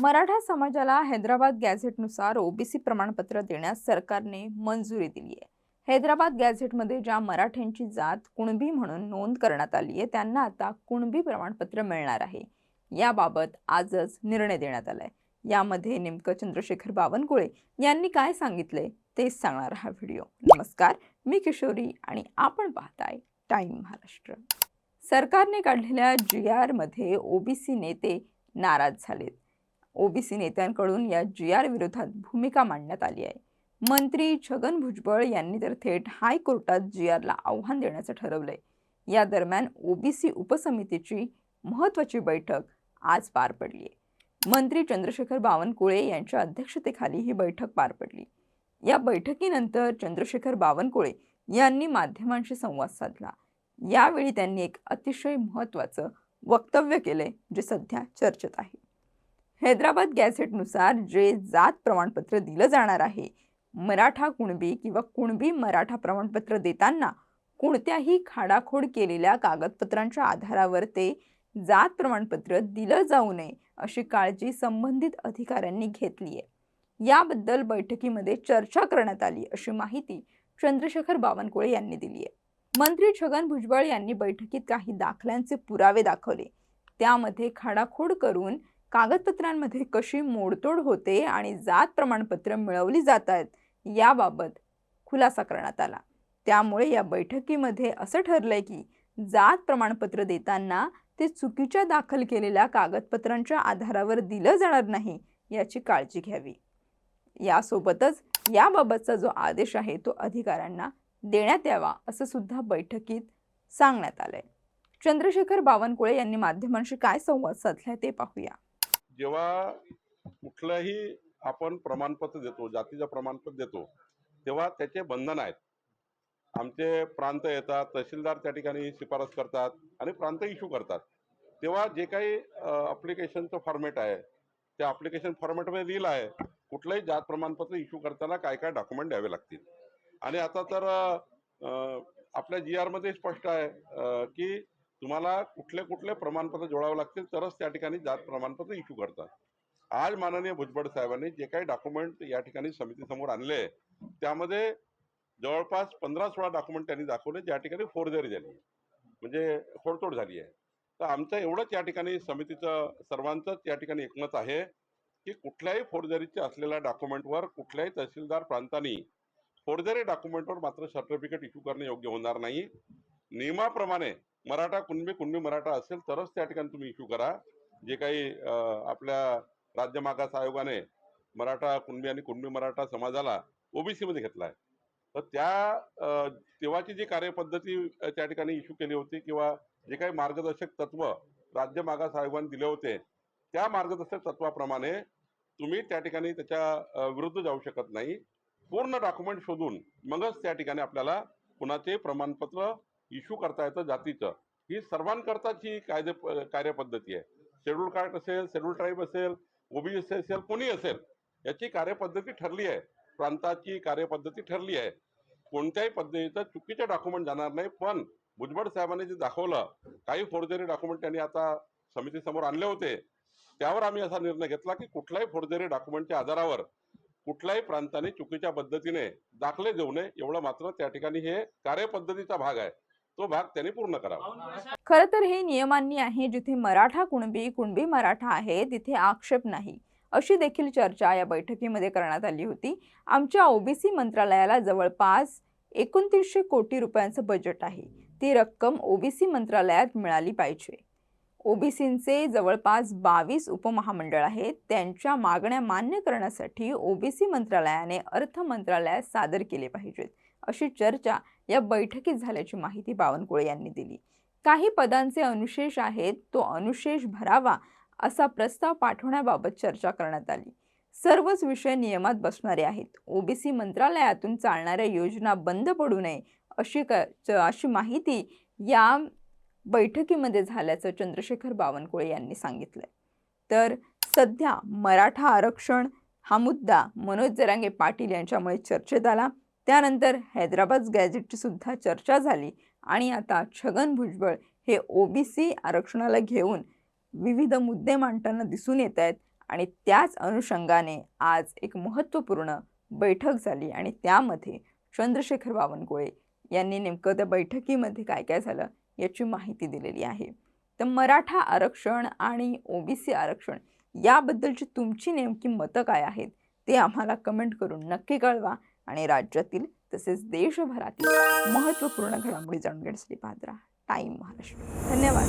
मराठा समाजाला हैदराबाद गॅझेटनुसार ओबीसी प्रमाणपत्र देण्यास सरकारने मंजुरी दिली आहे हैदराबाद गॅझेटमध्ये ज्या मराठ्यांची जात कुणबी म्हणून नोंद करण्यात आली आहे त्यांना आता कुणबी प्रमाणपत्र मिळणार आहे. याबाबत आजच निर्णय देण्यात आलाय. यामध्ये नेमकं चंद्रशेखर बावनकुळे यांनी काय सांगितलंय तेच सांगणार हा व्हिडिओ. नमस्कार मी किशोरी आणि आपण पाहताय टाइम महाराष्ट्र. सरकारने काढलेल्या जी आरमध्ये ओबीसी नेते नाराज झालेत. ओबीसी नेत्यांकडून या जी आर विरोधात भूमिका मांडण्यात आली आहे. मंत्री छगन भुजबळ यांनी तर थेट हायकोर्टात जी आरला आव्हान देण्याचं ठरवलंय. या दरम्यान ओबीसी उपसमितीची महत्वाची बैठक आज पार पडली आहे मंत्री चंद्रशेखर बावनकुळे यांच्या अध्यक्षतेखाली ही बैठक पार पडली. या बैठकीनंतर चंद्रशेखर बावनकुळे यांनी माध्यमांशी संवाद साधला. यावेळी त्यांनी एक अतिशय महत्त्वाचं वक्तव्य केलंय जे सध्या चर्चेत आहे. हैदराबाद गॅझेटनुसार जे जात प्रमाणपत्र दिलं जाणार आहे मराठा कुणबी किंवा कुणबी मराठा प्रमाणपत्र देताना कोणत्याही खाडाखोड केलेल्या कागदपत्रांच्या आधारावर ते जात प्रमाणपत्र दिलं जाऊ नये अशी काळजी संबंधित अधिकाऱ्यांनी घेतली आहे याबद्दल बैठकीमध्ये चर्चा करण्यात आली अशी माहिती चंद्रशेखर बावनकुळे यांनी दिली आहे मंत्री छगन भुजबळ यांनी बैठकीत काही दाखल्यांचे पुरावे दाखवले. त्यामध्ये खाडाखोड करून कागदपत्रांमध्ये कशी मोडतोड होते आणि जात प्रमाणपत्र मिळवली जात आहेत याबाबत खुलासा करण्यात आला. त्यामुळे या बैठकीमध्ये असं ठरलंय की जात प्रमाणपत्र देताना ते चुकीच्या दाखल केलेल्या कागदपत्रांच्या आधारावर दिलं जाणार नाही याची काळजी घ्यावी. यासोबतच याबाबतचा जो आदेश आहे तो अधिकाऱ्यांना देण्यात यावा असं सुद्धा बैठकीत सांगण्यात आलंय. चंद्रशेखर बावनकुळे यांनी माध्यमांशी काय संवाद साधलाय ते पाहूया. जेव्हा कुठलंही आपण प्रमाणपत्र देतो जातीचं प्रमाणपत्र देतो तेव्हा त्याचे बंधन आहेत. आमचे प्रांत येतात तहसीलदार त्या ठिकाणी शिफारस करतात आणि प्रांत इश्यू करतात. तेव्हा जे काही अप्लिकेशनचं फॉर्मेट आहे त्या अप्लिकेशन फॉर्मेटमध्ये लिहिलं आहे. कुठलंही जात प्रमाणपत्र इश्यू करताना काय काय डॉक्युमेंट द्यावे लागतील. आणि आता तर आपल्या जी आरमध्ये स्पष्ट आहे की तुम्हाला कुठले कुठले प्रमाणपत्र जोडावं लागतील तरच त्या ठिकाणी जात प्रमाणपत्र इश्यू करतात. आज माननीय भुजबळ साहेबांनी जे काही डॉक्युमेंट या ठिकाणी समितीसमोर आणले त्यामध्ये जवळपास पंधरा सोळा डॉक्युमेंट त्यांनी दाखवले ज्या ठिकाणी फोरजरी झाली म्हणजे खोडतोड झाली आहे. तर आमचं एवढंच या ठिकाणी समितीचं सर्वांचंच या ठिकाणी एकमत आहे की कुठल्याही फोरजरीचे असलेल्या डॉक्युमेंटवर कुठल्याही तहसीलदार प्रांतांनी फोरजरी डॉक्युमेंटवर मात्र सर्टिफिकेट इश्यू करणे योग्य होणार नाही. नियमाप्रमाणे मराठा कुणबी कुणबी मराठा असेल तरच त्या ठिकाणी तुम्ही इश्यू करा. जे काही आपल्या राज्य मागास आयोगाने मराठा कुणबी आणि कुणबी मराठा समाजाला ओबीसीमध्ये घेतला आहे तर त्या तेव्हाची जी कार्यपद्धती त्या ठिकाणी इश्यू केली होती किंवा जे काही मार्गदर्शक तत्व राज्य मागास आयोगाने दिले होते त्या मार्गदर्शक तत्वाप्रमाणे तुम्ही त्या ठिकाणी त्याच्या विरुद्ध जाऊ शकत नाही. पूर्ण डॉक्युमेंट शोधून मगच त्या ठिकाणी आपल्याला कुणाचे प्रमाणपत्र इश्यू करता येतं जातीचं. ही सर्वांकरताची कायदे कार्यपद्धती आहे. शेड्यूल कास्ट असेल शेड्यूल ट्राईब असेल ओबीसी असेल कोणी असेल याची कार्यपद्धती ठरली आहे. प्रांताची कार्यपद्धती ठरली आहे. कोणत्याही पद्धतीचं चुकीचे डॉक्युमेंट जाणार नाही. पण भुजबळ साहेबांनी जे दाखवलं काही फोर्जरी डॉक्युमेंट त्यांनी आता समितीसमोर आणले होते. त्यावर आम्ही असा निर्णय घेतला की कुठल्याही फोर्जरी डॉक्युमेंटच्या आधारावर कुठल्याही प्रांताने चुकीच्या पद्धतीने दाखले देऊ नये. एवढं मात्र त्या ठिकाणी हे कार्यपद्धतीचा भाग आहे. तो भाग त्यांनी पूर्ण करावा. खरं तर हे नियमांनी आहे जिथे मराठा कुणबी कुणबी मराठा आहे तिथे आक्षेप नाही. अशी देखील चर्चा या बैठकीमध्ये करण्यात आली होती. आमच्या ओबीसी मंत्रालयाला जवळपास एकोणतीसशे कोटी रुपयांचं बजेट आहे. ती रक्कम ओबीसी मंत्रालयात मिळाली पाहिजे. ओबीसींचे जवळपास बावीस उपमहामंडळ आहेत. त्यांच्या मागण्या मान्य करण्यासाठी ओबीसी मंत्रालयाने अर्थ मंत्रालयात सादर केले पाहिजेत. अशी चर्चा या बैठकीत झाल्याची माहिती बावनकुळे यांनी दिली. काही पदांचे अनुशेष आहेत तो अनुशेष भरावा असा प्रस्ताव पाठवण्याबाबत चर्चा करण्यात आली. सर्वच विषय नियमात बसणारे आहेत. ओबीसी मंत्रालयातून चालणाऱ्या योजना बंद पडू नये अशी क च- अशी माहिती या बैठकीमध्ये झाल्याचं चंद्रशेखर बावनकुळे यांनी सांगितलं तर सध्या मराठा आरक्षण हा मुद्दा मनोज जरांगे पाटील यांच्यामुळे चर्चेत आला. त्यानंतर हैदराबाद गॅझेटची सुद्धा चर्चा झाली आणि आता छगन भुजबळ हे ओबीसी आरक्षणाला घेऊन विविध मुद्दे मांडताना दिसून येत आहेत आणि त्याच अनुषंगाने आज एक महत्त्वपूर्ण बैठक झाली आणि त्यामध्ये चंद्रशेखर बावनकुळे यांनी नेमकं त्या बैठकीमध्ये काय काय झालं याची माहिती दिलेली आहे. तर मराठा आरक्षण आणि ओबीसी आरक्षण याबद्दलची तुमची नेमकी मतं काय आहेत ते आम्हाला कमेंट करून नक्की कळवा. आणि राज्यातील तसेच देशभरातील महत्त्वपूर्ण घडामोडी जाणून घेण्यासाठी पाहत राहा. टाईम महाराष्ट्र धन्यवाद.